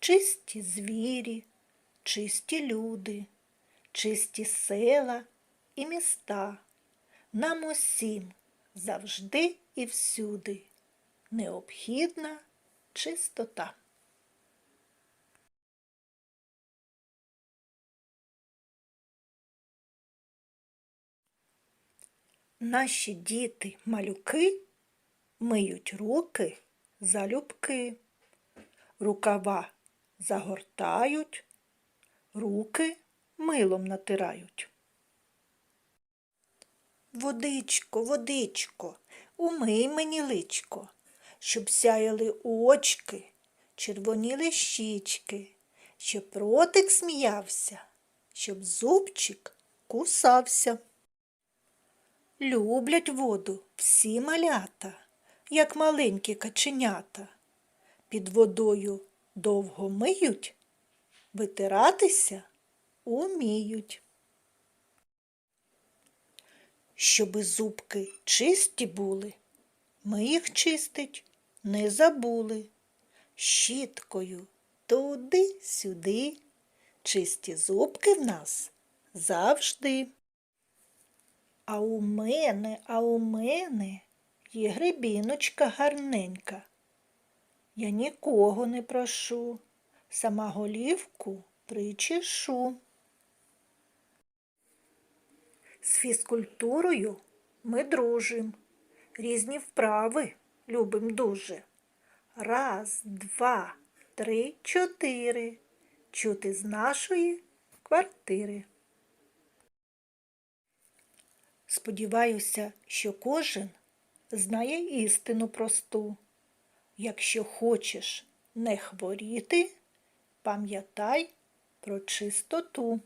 чисті звірі, чисті люди, чисті села і міста. Нам усім завжди і всюди необхідна чистота. Наші діти малюки миють руки залюбки, рукава загортають, руки милом натирають. Водичко, водичко, умий мені личко, щоб сяяли очки, червоніли щічки, щоб ротик сміявся, щоб зубчик кусався. Люблять воду всі малята, як маленькі каченята. Під водою довго миють, витиратися уміють. Щоби зубки чисті були, ми їх чистить не забули. Щіткою туди-сюди, чисті зубки в нас завжди. А у мене, а у мене є грибіночка гарненька. Я нікого не прошу, сама голівку причешу. З фізкультурою ми дружим, різні вправи любим дуже. Раз, два, три, чотири. Чути з нашої квартири. Сподіваюся, що кожен знає істину просту. Якщо хочеш не хворіти, пам'ятай про чистоту.